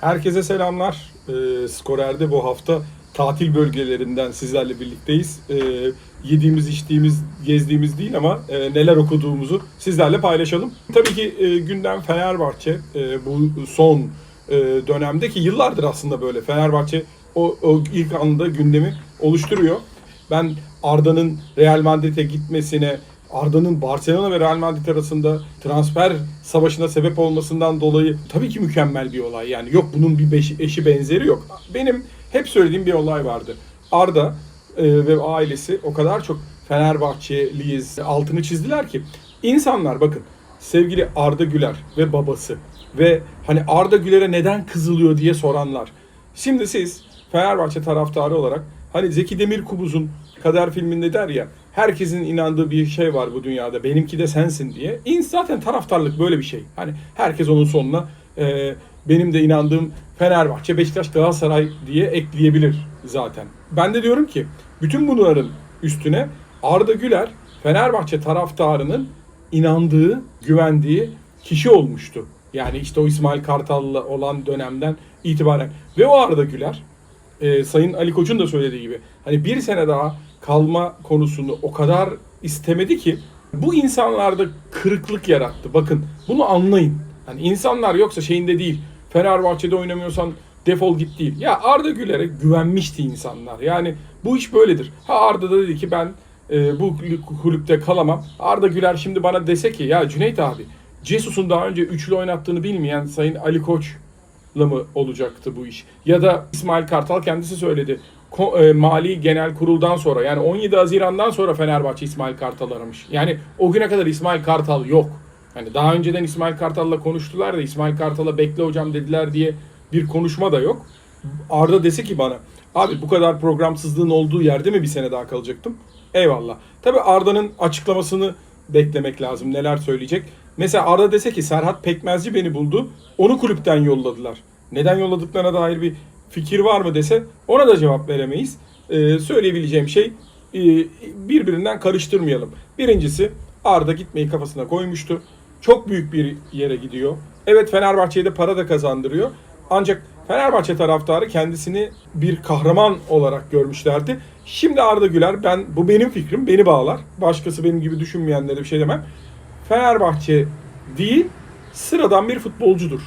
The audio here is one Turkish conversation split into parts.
Herkese selamlar. Ee, Skorer'de bu hafta tatil bölgelerinden sizlerle birlikteyiz. Ee, yediğimiz, içtiğimiz, gezdiğimiz değil ama e, neler okuduğumuzu sizlerle paylaşalım. Tabii ki e, gündem Fenerbahçe. E, bu son e, dönemde ki yıllardır aslında böyle Fenerbahçe o, o ilk anda gündemi oluşturuyor. Ben Arda'nın Real Madrid'e gitmesine, Arda'nın Barcelona ve Real Madrid arasında transfer savaşına sebep olmasından dolayı tabii ki mükemmel bir olay. Yani yok bunun bir beşi, eşi benzeri yok. Benim hep söylediğim bir olay vardı. Arda e, ve ailesi o kadar çok Fenerbahçeliyiz altını çizdiler ki insanlar bakın sevgili Arda Güler ve babası ve hani Arda Güler'e neden kızılıyor diye soranlar. Şimdi siz Fenerbahçe taraftarı olarak hani Zeki Demirkubuz'un Kader filminde der ya herkesin inandığı bir şey var bu dünyada benimki de sensin diye. Zaten taraftarlık böyle bir şey. Hani herkes onun sonuna e, benim de inandığım Fenerbahçe, Beşiktaş, Galatasaray diye ekleyebilir zaten. Ben de diyorum ki bütün bunların üstüne Arda Güler Fenerbahçe taraftarının inandığı, güvendiği kişi olmuştu. Yani işte o İsmail Kartal'la olan dönemden itibaren. Ve o Arda Güler, e, Sayın Ali Koç'un da söylediği gibi hani bir sene daha kalma konusunu o kadar istemedi ki bu insanlarda kırıklık yarattı. Bakın bunu anlayın. Hani insanlar yoksa şeyinde değil. Fenerbahçe'de oynamıyorsan defol git değil. Ya Arda Güler'e güvenmişti insanlar. Yani bu iş böyledir. Ha Arda da dedi ki ben e, bu kulüpte kalamam. Arda Güler şimdi bana dese ki ya Cüneyt abi Cesus'un daha önce üçlü oynattığını bilmeyen Sayın Ali Koç'la mı olacaktı bu iş? Ya da İsmail Kartal kendisi söyledi. E, Mali Genel Kurul'dan sonra yani 17 Haziran'dan sonra Fenerbahçe İsmail Kartal aramış. Yani o güne kadar İsmail Kartal yok. Hani daha önceden İsmail Kartal'la konuştular da İsmail Kartal'a bekle hocam dediler diye bir konuşma da yok. Arda dese ki bana abi bu kadar programsızlığın olduğu yerde mi bir sene daha kalacaktım? Eyvallah. Tabi Arda'nın açıklamasını beklemek lazım. Neler söyleyecek? Mesela Arda dese ki Serhat Pekmezci beni buldu. Onu kulüpten yolladılar. Neden yolladıklarına dair bir fikir var mı dese ona da cevap veremeyiz. Ee, söyleyebileceğim şey e, birbirinden karıştırmayalım. Birincisi Arda gitmeyi kafasına koymuştu. Çok büyük bir yere gidiyor. Evet Fenerbahçe'ye de para da kazandırıyor. Ancak Fenerbahçe taraftarı kendisini bir kahraman olarak görmüşlerdi. Şimdi Arda Güler ben bu benim fikrim beni bağlar. Başkası benim gibi düşünmeyenlere bir şey demem. Fenerbahçe değil sıradan bir futbolcudur.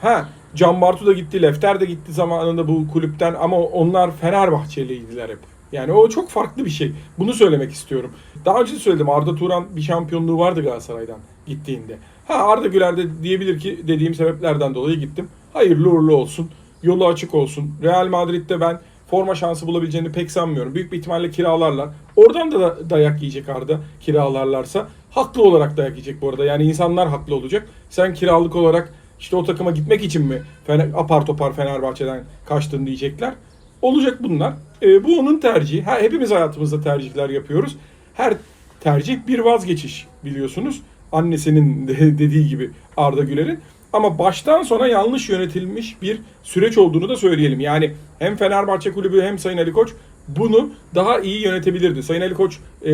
Ha Can Bartu da gitti, Lefter de gitti zamanında bu kulüpten ama onlar Fenerbahçeliydiler hep. Yani o çok farklı bir şey. Bunu söylemek istiyorum. Daha önce söyledim Arda Turan bir şampiyonluğu vardı Galatasaray'dan gittiğinde. Ha Arda Güler de diyebilir ki dediğim sebeplerden dolayı gittim. Hayırlı uğurlu olsun. Yolu açık olsun. Real Madrid'de ben forma şansı bulabileceğini pek sanmıyorum. Büyük bir ihtimalle kiralarlar. Oradan da dayak yiyecek Arda kiralarlarsa. Haklı olarak dayak yiyecek bu arada. Yani insanlar haklı olacak. Sen kiralık olarak işte o takıma gitmek için mi Fener, apar topar Fenerbahçe'den kaçtın diyecekler. Olacak bunlar. E, bu onun tercihi. Ha, hepimiz hayatımızda tercihler yapıyoruz. Her tercih bir vazgeçiş biliyorsunuz. Annesinin de dediği gibi Arda Güler'in. Ama baştan sona yanlış yönetilmiş bir süreç olduğunu da söyleyelim. Yani hem Fenerbahçe Kulübü hem Sayın Ali Koç bunu daha iyi yönetebilirdi. Sayın Ali Koç e,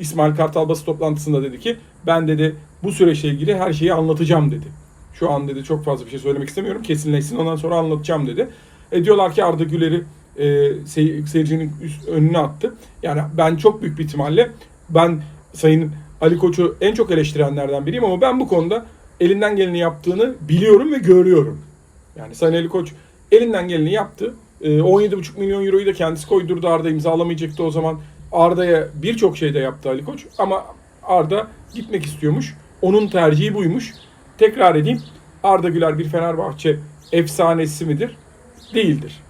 İsmail Kartal basın toplantısında dedi ki ben dedi bu süreçle ilgili her şeyi anlatacağım dedi. Şu an dedi çok fazla bir şey söylemek istemiyorum. Kesinleşsin ondan sonra anlatacağım dedi. E, diyorlar ki Arda Güler'i e, sey- seyircinin üst, önüne attı. Yani ben çok büyük bir ihtimalle ben Sayın Ali Koç'u en çok eleştirenlerden biriyim ama ben bu konuda elinden geleni yaptığını biliyorum ve görüyorum. Yani Sayın Ali Koç elinden geleni yaptı. E, 17,5 milyon euroyu da kendisi koydurdu. Arda imzalamayacaktı o zaman. Arda'ya birçok şey de yaptı Ali Koç ama Arda gitmek istiyormuş. Onun tercihi buymuş. Tekrar edeyim. Arda Güler bir Fenerbahçe efsanesi midir? Değildir.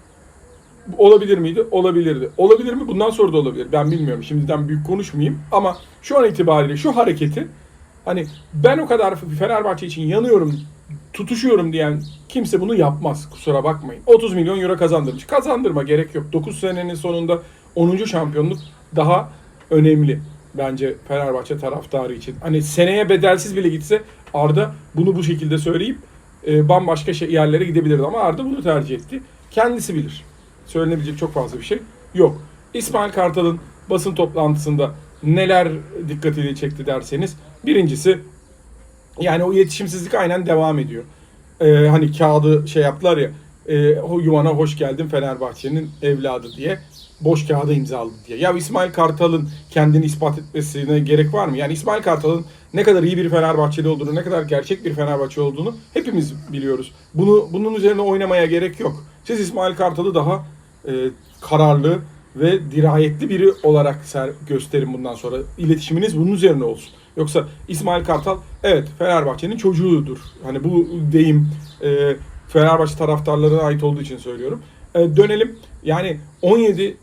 Olabilir miydi? Olabilirdi. Olabilir mi? Bundan sonra da olabilir. Ben bilmiyorum. Şimdiden büyük konuşmayayım. Ama şu an itibariyle şu hareketi hani ben o kadar Fenerbahçe için yanıyorum, tutuşuyorum diyen kimse bunu yapmaz. Kusura bakmayın. 30 milyon euro kazandırmış. Kazandırma gerek yok. 9 senenin sonunda 10. şampiyonluk daha önemli bence Fenerbahçe taraftarı için. Hani seneye bedelsiz bile gitse Arda bunu bu şekilde söyleyip e, bambaşka şey, yerlere gidebilirdi ama Arda bunu tercih etti. Kendisi bilir. Söylenebilecek çok fazla bir şey yok. İsmail Kartal'ın basın toplantısında neler dikkatini çekti derseniz birincisi yani o iletişimsizlik aynen devam ediyor. Ee, hani kağıdı şey yaptılar ya e, yuvana hoş geldin Fenerbahçe'nin evladı diye boş kağıda imzaladı diye. Ya İsmail Kartal'ın kendini ispat etmesine gerek var mı? Yani İsmail Kartal'ın ne kadar iyi bir Fenerbahçeli olduğunu, ne kadar gerçek bir Fenerbahçe olduğunu hepimiz biliyoruz. Bunu bunun üzerine oynamaya gerek yok. Siz İsmail Kartal'ı daha e, kararlı ve dirayetli biri olarak ser, gösterin bundan sonra. İletişiminiz bunun üzerine olsun. Yoksa İsmail Kartal evet Fenerbahçe'nin çocuğudur. Hani bu deyim e, Fenerbahçe taraftarlarına ait olduğu için söylüyorum. E, dönelim. Yani 17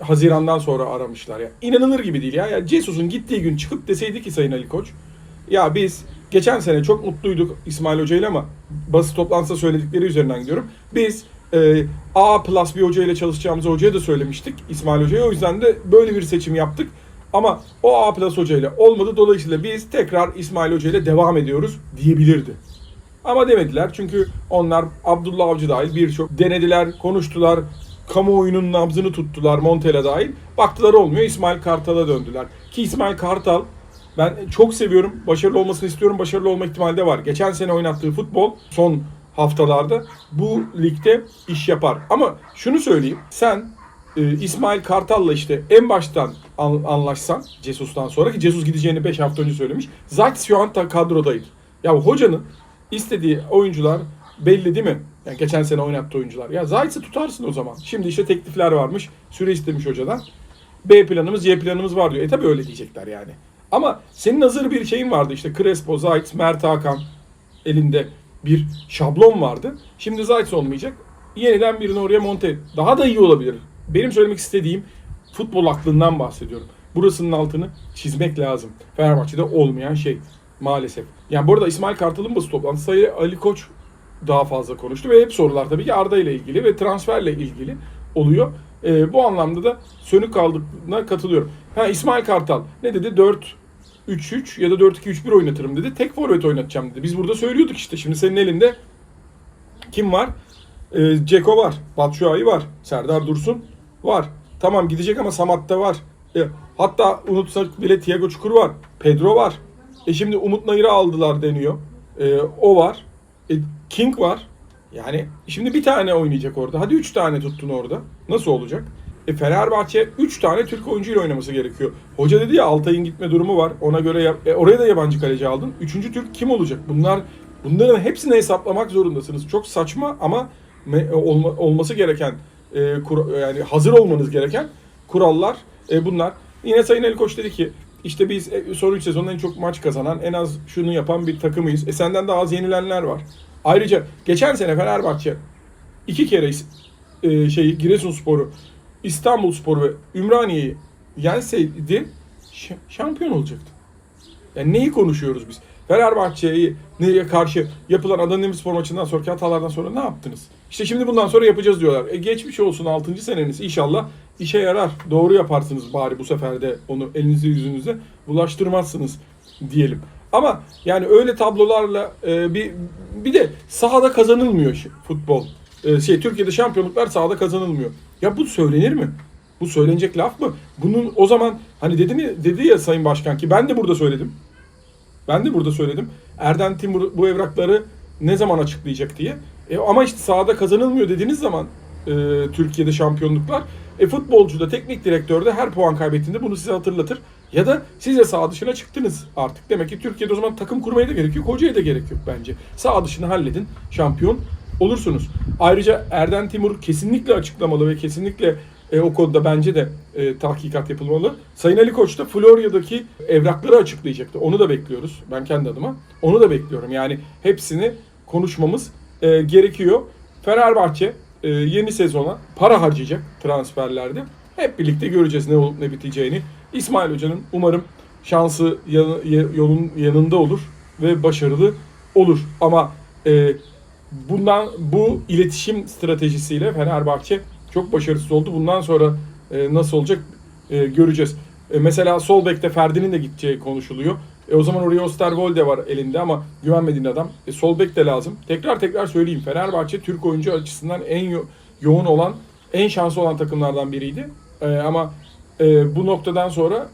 Haziran'dan sonra aramışlar ya. İnanılır gibi değil ya. ya Cesus'un gittiği gün çıkıp deseydi ki Sayın Ali Koç ya biz geçen sene çok mutluyduk İsmail Hoca ile ama basın toplantısında söyledikleri üzerinden gidiyorum. Biz e, A plus bir hoca ile çalışacağımızı hocaya da söylemiştik İsmail Hoca'ya. O yüzden de böyle bir seçim yaptık. Ama o A plus hoca ile olmadı. Dolayısıyla biz tekrar İsmail Hoca ile devam ediyoruz diyebilirdi. Ama demediler çünkü onlar Abdullah Avcı dahil birçok denediler, konuştular. Kamuoyunun nabzını tuttular Montella dahil. Baktılar olmuyor İsmail Kartal'a döndüler. Ki İsmail Kartal ben çok seviyorum. Başarılı olmasını istiyorum. Başarılı olma ihtimali de var. Geçen sene oynattığı futbol son haftalarda bu ligde iş yapar. Ama şunu söyleyeyim. Sen e, İsmail Kartal'la işte en baştan an- anlaşsan Cesus'tan sonra ki Cesus gideceğini 5 hafta önce söylemiş. Zayt şu an kadrodaydı. Ya hocanın istediği oyuncular belli değil mi? Yani geçen sene oynattığı oyuncular. Ya Zayt'sı tutarsın o zaman. Şimdi işte teklifler varmış. Süre istemiş hocadan. B planımız, Y planımız var diyor. E tabi öyle diyecekler yani. Ama senin hazır bir şeyin vardı işte Crespo, Zayt, Mert Hakan elinde bir şablon vardı. Şimdi Zayt olmayacak. Yeniden birini oraya monte. Daha da iyi olabilir. Benim söylemek istediğim futbol aklından bahsediyorum. Burasının altını çizmek lazım. Fenerbahçe'de olmayan şey maalesef. Yani bu arada İsmail Kartal'ın basın toplantısı Ali Koç daha fazla konuştu ve hep sorular tabii ki Arda ile ilgili ve transferle ilgili oluyor. Ee, bu anlamda da sönük kaldığına katılıyorum. Ha İsmail Kartal ne dedi? 4 3-3 ya da 4-2-3-1 oynatırım dedi. Tek forvet oynatacağım dedi. Biz burada söylüyorduk işte. Şimdi senin elinde kim var? Ee, Ceko var. Batshuayi var. Serdar Dursun var. Tamam gidecek ama Samat'ta var. E, hatta unutsak bile Thiago Çukur var. Pedro var. E şimdi Umut Nayır'ı aldılar deniyor. E, o var. E, King var. Yani şimdi bir tane oynayacak orada. Hadi üç tane tuttun orada. Nasıl olacak? E Fenerbahçe 3 tane Türk oyuncuyla oynaması gerekiyor. Hoca dedi ya Altay'ın gitme durumu var. Ona göre yap- e, oraya da yabancı kaleci aldın. Üçüncü Türk kim olacak? Bunlar bunların hepsini hesaplamak zorundasınız. Çok saçma ama me- olma- olması gereken e, kur- yani hazır olmanız gereken kurallar e, bunlar. Yine Sayın Ali Koç dedi ki işte biz e, son 3 sezonda en çok maç kazanan, en az şunu yapan bir takımıyız. E senden daha az yenilenler var. Ayrıca geçen sene Fenerbahçe iki kere e, şeyi Giresunspor'u, İstanbulspor'u ve Ümraniye'yi yenseydi şampiyon olacaktı. Yani neyi konuşuyoruz biz? Fenerbahçe'yi nereye karşı yapılan Adana Demirspor maçından sonraki hatalardan sonra ne yaptınız? İşte şimdi bundan sonra yapacağız diyorlar. E geçmiş olsun 6. seneniz inşallah işe yarar. Doğru yaparsınız bari bu sefer de onu elinizi yüzünüze bulaştırmazsınız diyelim. Ama yani öyle tablolarla e, bir bir de sahada kazanılmıyor futbol. E, şey Türkiye'de şampiyonluklar sahada kazanılmıyor. Ya bu söylenir mi? Bu söylenecek laf mı? Bunun o zaman hani dedi mi dedi ya Sayın Başkan ki ben de burada söyledim. Ben de burada söyledim. Erden Timur bu evrakları ne zaman açıklayacak diye. E, ama işte sahada kazanılmıyor dediğiniz zaman e, Türkiye'de şampiyonluklar. E, futbolcu da teknik direktör de her puan kaybettiğinde bunu size hatırlatır. Ya da siz de sağ dışına çıktınız artık. Demek ki Türkiye'de o zaman takım kurmaya da gerek yok. Hocaya da gerek yok bence. Sağ dışını halledin. Şampiyon olursunuz. Ayrıca Erden Timur kesinlikle açıklamalı ve kesinlikle e, o konuda bence de e, tahkikat yapılmalı. Sayın Ali Koç da Florya'daki evrakları açıklayacaktı. Onu da bekliyoruz. Ben kendi adıma. Onu da bekliyorum. Yani hepsini konuşmamız e, gerekiyor. Fenerbahçe e, yeni sezona para harcayacak transferlerde. Hep birlikte göreceğiz ne olup ne biteceğini. İsmail Hoca'nın umarım şansı yolun yanında olur ve başarılı olur. Ama e, bundan bu iletişim stratejisiyle Fenerbahçe çok başarısız oldu. Bundan sonra e, nasıl olacak e, göreceğiz. E, mesela sol bekte Ferdi'nin de gideceği konuşuluyor. E, o zaman oraya Osterwolde var elinde ama güvenmediğin adam. E, sol bek de lazım. Tekrar tekrar söyleyeyim. Fenerbahçe Türk oyuncu açısından en yo- yoğun olan, en şanslı olan takımlardan biriydi. E, ama e, bu noktadan sonra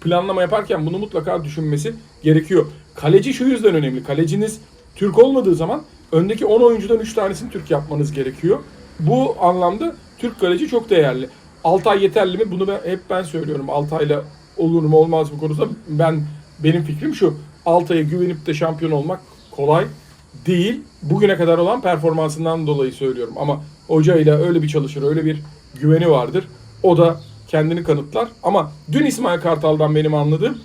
planlama yaparken bunu mutlaka düşünmesi gerekiyor. Kaleci şu yüzden önemli. Kaleciniz Türk olmadığı zaman öndeki 10 oyuncudan 3 tanesini Türk yapmanız gerekiyor. Bu anlamda Türk kaleci çok değerli. Altay yeterli mi? Bunu ben, hep ben söylüyorum. Altay'la olur mu olmaz mı konusunda ben benim fikrim şu. Altay'a güvenip de şampiyon olmak kolay değil. Bugüne kadar olan performansından dolayı söylüyorum. Ama hocayla öyle bir çalışır, öyle bir güveni vardır. O da kendini kanıtlar. Ama dün İsmail Kartal'dan benim anladığım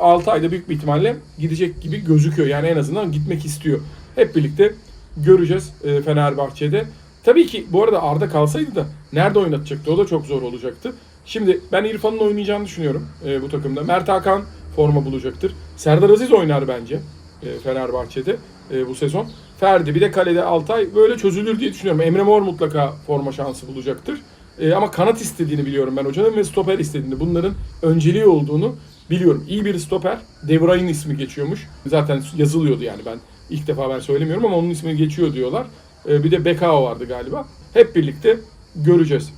6 ayda büyük bir ihtimalle gidecek gibi gözüküyor. Yani en azından gitmek istiyor. Hep birlikte göreceğiz e, Fenerbahçe'de. Tabii ki bu arada Arda kalsaydı da nerede oynatacaktı? O da çok zor olacaktı. Şimdi ben İrfan'ın oynayacağını düşünüyorum e, bu takımda. Mert Hakan forma bulacaktır. Serdar Aziz oynar bence e, Fenerbahçe'de e, bu sezon. Ferdi bir de kalede Altay böyle çözülür diye düşünüyorum. Emre Mor mutlaka forma şansı bulacaktır. E, ama kanat istediğini biliyorum ben hocanın ve stoper istediğini. Bunların önceliği olduğunu biliyorum. İyi bir stoper. Devray'ın ismi geçiyormuş. Zaten yazılıyordu yani ben ilk defa ben söylemiyorum ama onun ismi geçiyor diyorlar. E, bir de Bekao vardı galiba. Hep birlikte göreceğiz.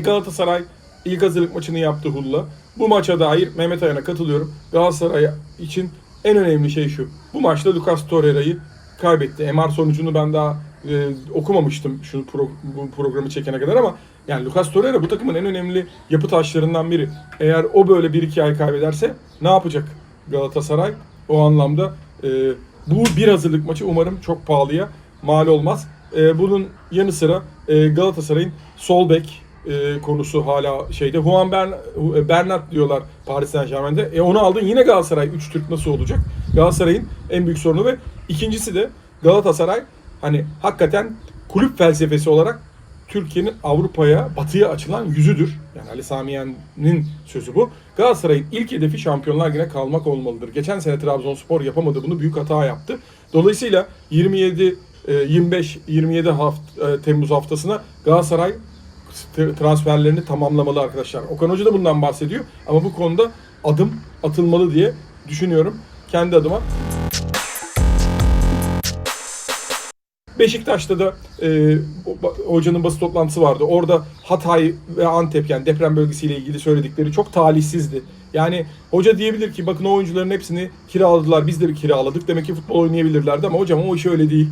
Galatasaray ilk hazırlık maçını yaptı Hull'la. Bu maça dair Mehmet Ayan'a katılıyorum. Galatasaray için en önemli şey şu. Bu maçta Lucas Torreira'yı kaybetti. MR sonucunu ben daha e, okumamıştım şu pro, bu programı çekene kadar ama yani Lucas Torreira bu takımın en önemli yapı taşlarından biri. Eğer o böyle bir iki ay kaybederse ne yapacak Galatasaray? O anlamda e, bu bir hazırlık maçı umarım çok pahalıya mal olmaz. E, bunun yanı sıra e, Galatasaray'ın sol bek e, konusu hala şeyde. Juan Bern, Bernat diyorlar Paris Saint Germain'de. E onu aldın yine Galatasaray 3 Türk nasıl olacak? Galatasaray'ın en büyük sorunu ve ikincisi de Galatasaray hani hakikaten kulüp felsefesi olarak Türkiye'nin Avrupa'ya, batıya açılan yüzüdür. Yani Ali Samiyen'in sözü bu. Galatasaray'ın ilk hedefi Şampiyonlar Ligi'ne kalmak olmalıdır. Geçen sene Trabzonspor yapamadı bunu. Büyük hata yaptı. Dolayısıyla 27 25-27 hafta, Temmuz haftasına Galatasaray transferlerini tamamlamalı arkadaşlar. Okan Hoca da bundan bahsediyor. Ama bu konuda adım atılmalı diye düşünüyorum. Kendi adıma. Beşiktaş'ta da e, hocanın basın toplantısı vardı. Orada Hatay ve Antep yani deprem bölgesiyle ilgili söyledikleri çok talihsizdi. Yani hoca diyebilir ki bakın o oyuncuların hepsini kiraladılar biz de bir kiraladık. Demek ki futbol oynayabilirlerdi ama hocam o iş öyle değil.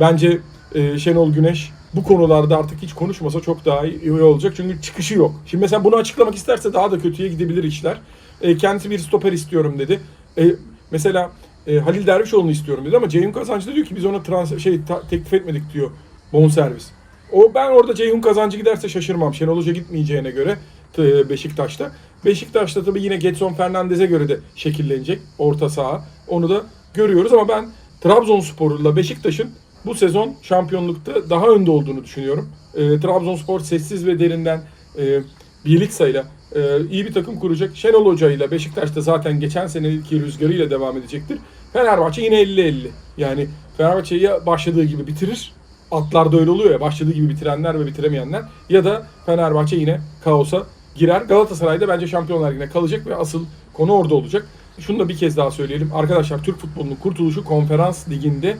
Bence e, Şenol Güneş bu konularda artık hiç konuşmasa çok daha iyi olacak. Çünkü çıkışı yok. Şimdi mesela bunu açıklamak isterse daha da kötüye gidebilir işler. E, kendisi bir stoper istiyorum dedi. E, mesela e, Halil Dervişoğlu'nu istiyorum dedi ama Ceyhun Kazancı da diyor ki biz ona transfer şey ta, teklif etmedik diyor. Bonservis. O ben orada Ceyhun Kazancı giderse şaşırmam. Şenol Hoca gitmeyeceğine göre t, Beşiktaş'ta. Beşiktaş'ta tabii yine Getson Fernandez'e göre de şekillenecek orta saha. Onu da görüyoruz ama ben Trabzonspor'la Beşiktaş'ın bu sezon şampiyonlukta daha önde olduğunu düşünüyorum. E, Trabzonspor sessiz ve derinden e, Bielitsa'yla e, iyi bir takım kuracak. Şenol Hoca ile Beşiktaş'ta zaten geçen seneki rüzgarıyla devam edecektir. Fenerbahçe yine 50-50. Yani Fenerbahçe ya başladığı gibi bitirir. Atlarda öyle oluyor ya başladığı gibi bitirenler ve bitiremeyenler. Ya da Fenerbahçe yine kaosa girer. Galatasaray'da bence Şampiyonlar Ligi'ne kalacak ve asıl konu orada olacak. Şunu da bir kez daha söyleyelim. Arkadaşlar Türk futbolunun kurtuluşu konferans liginde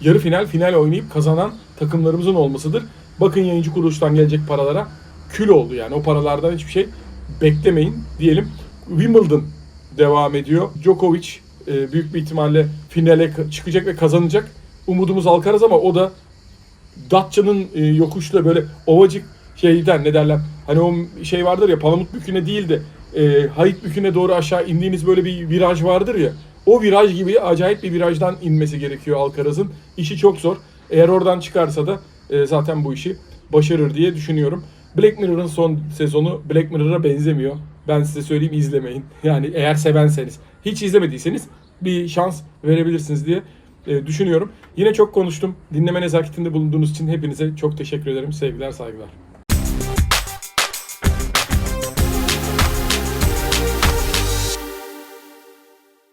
yarı final final oynayıp kazanan takımlarımızın olmasıdır. Bakın yayıncı kuruluştan gelecek paralara kül oldu yani. O paralardan hiçbir şey beklemeyin diyelim. Wimbledon devam ediyor. Djokovic e, büyük bir ihtimalle finale çıkacak ve kazanacak. Umudumuz Alcaraz ama o da Datça'nın e, yokuşla böyle ovacık şeyden ne derler. Hani o şey vardır ya Palamut Bükü'ne değil de e, Hayit Bükü'ne doğru aşağı indiğiniz böyle bir viraj vardır ya. O viraj gibi acayip bir virajdan inmesi gerekiyor Alcaraz'ın. İşi çok zor. Eğer oradan çıkarsa da e, zaten bu işi başarır diye düşünüyorum. Black Mirror'ın son sezonu Black Mirror'a benzemiyor. Ben size söyleyeyim izlemeyin. Yani eğer sevenseniz. Hiç izlemediyseniz bir şans verebilirsiniz diye e, düşünüyorum. Yine çok konuştum. Dinleme nezaketinde bulunduğunuz için hepinize çok teşekkür ederim. Sevgiler, saygılar.